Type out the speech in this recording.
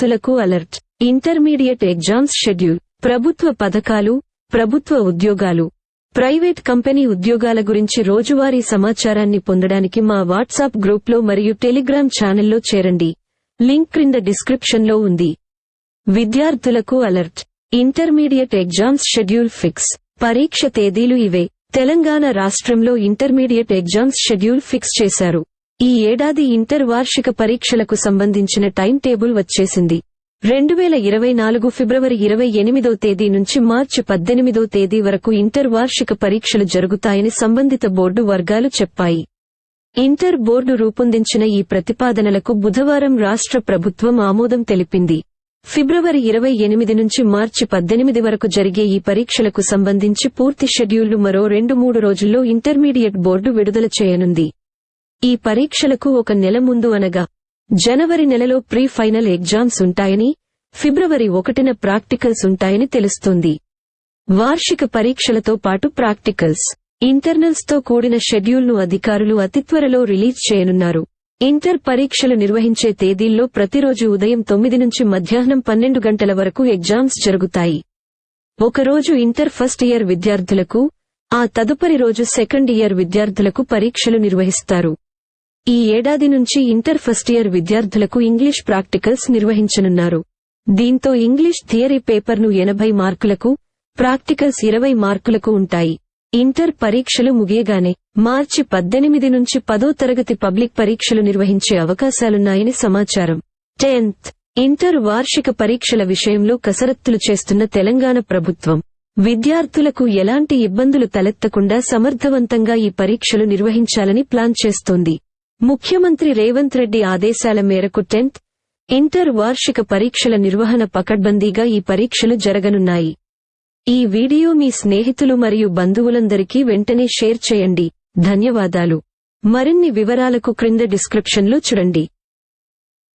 తులకు alert. Intermediate exams schedule. ప్రభుత్వ పథకాలు ప్రభుత్వ ఉద్యోగాలు. ప్రైవేట్ కంపెనీ ఉద్యోగాల గురించి రోజువారీ సమాచారాన్ని పొందడానికి మా వాట్సాప్ గ్రూప్లో మరియు టెలిగ్రామ్ ఛానల్లో చేరండి. లింక్ క్రింద డిస్క్రిప్షన్లో ఉంది. విద్యార్థులకు alert. Intermediate exams schedule fix. పరీక్ష తేదీలు ఇవే. తెలంగాణ రాష్ట్రంలో ఇంటర్మీడియట్ ఎగ్జామ్స్ షెడ్యూల్ ఫిక్స్ చేశారు. ఈ ఏడాది ఇంటర్ వార్షిక పరీక్షలకు సంబంధించిన టైం టేబుల్ వచ్చేసింది. రెండు వేల ఇరవై నాలుగు ఫిబ్రవరి ఇరవై ఎనిమిదో తేదీ నుంచి మార్చి పద్దెనిమిదో తేదీ వరకు ఇంటర్ వార్షిక పరీక్షలు జరుగుతాయని సంబంధిత బోర్డు వర్గాలు చెప్పాయి. ఇంటర్ బోర్డు రూపొందించిన ఈ ప్రతిపాదనలకు బుధవారం రాష్ట్ర ప్రభుత్వం ఆమోదం తెలిపింది. ఫిబ్రవరి ఇరవై ఎనిమిది నుంచి మార్చి పద్దెనిమిది వరకు జరిగే ఈ పరీక్షలకు సంబంధించి పూర్తి షెడ్యూళ్ళు మరో రెండు మూడు రోజుల్లో ఇంటర్మీడియట్ బోర్డు విడుదల చేయనుంది. ఈ పరీక్షలకు ఒక నెల ముందు అనగా జనవరి నెలలో ప్రీ ఫైనల్ ఎగ్జామ్స్ ఉంటాయని ఫిబ్రవరి ఒకటిన ప్రాక్టికల్స్ ఉంటాయని తెలుస్తుంది. వార్షిక పరీక్షలతో పాటు ప్రాక్టికల్స్. ఇంటర్నల్స్తో కూడిన షెడ్యూల్ను అధికారులు అతి త్వరలో రిలీజ్ చేయనున్నారు. ఇంటర్ పరీక్షలు నిర్వహించే తేదీల్లో ప్రతిరోజు ఉదయం తొమ్మిది నుంచి మధ్యాహ్నం పన్నెండు గంటల వరకు ఎగ్జామ్స్ జరుగుతాయి. ఒకరోజు ఇంటర్ ఫస్ట్ ఇయర్ విద్యార్థులకు ఆ తదుపరి రోజు సెకండ్ ఇయర్ విద్యార్థులకు పరీక్షలు నిర్వహిస్తారు. ఈ ఏడాది నుంచి ఇంటర్ ఫస్ట్ ఇయర్ విద్యార్థులకు ఇంగ్లీష్ ప్రాక్టికల్స్ నిర్వహించనున్నారు. దీంతో ఇంగ్లీష్ థియరీ పేపర్ను ఎనభై మార్కులకు ప్రాక్టికల్స్ ఇరవై మార్కులకు ఉంటాయి. ఇంటర్ పరీక్షలు ముగియగానే మార్చి పద్దెనిమిది నుంచి పదో తరగతి పబ్లిక్ పరీక్షలు నిర్వహించే అవకాశాలున్నాయని సమాచారం. టెన్త్. ఇంటర్ వార్షిక పరీక్షల విషయంలో కసరత్తులు చేస్తున్న తెలంగాణ ప్రభుత్వం. విద్యార్థులకు ఎలాంటి ఇబ్బందులు తలెత్తకుండా సమర్థవంతంగా ఈ పరీక్షలు నిర్వహించాలని ప్లాన్ చేస్తోంది. ముఖ్యమంత్రి రేవంత్ రెడ్డి ఆదేశాల మేరకు టెన్త్ ఇంటర్ వార్షిక పరీక్షల నిర్వహణ పకడ్బందీగా ఈ పరీక్షలు జరగనున్నాయి. ఈ వీడియో మీ స్నేహితులు మరియు బంధువులందరికీ వెంటనే షేర్ చేయండి. ధన్యవాదాలు. మరిన్ని వివరాలకు క్రింద డిస్క్రిప్షన్లో చూడండి.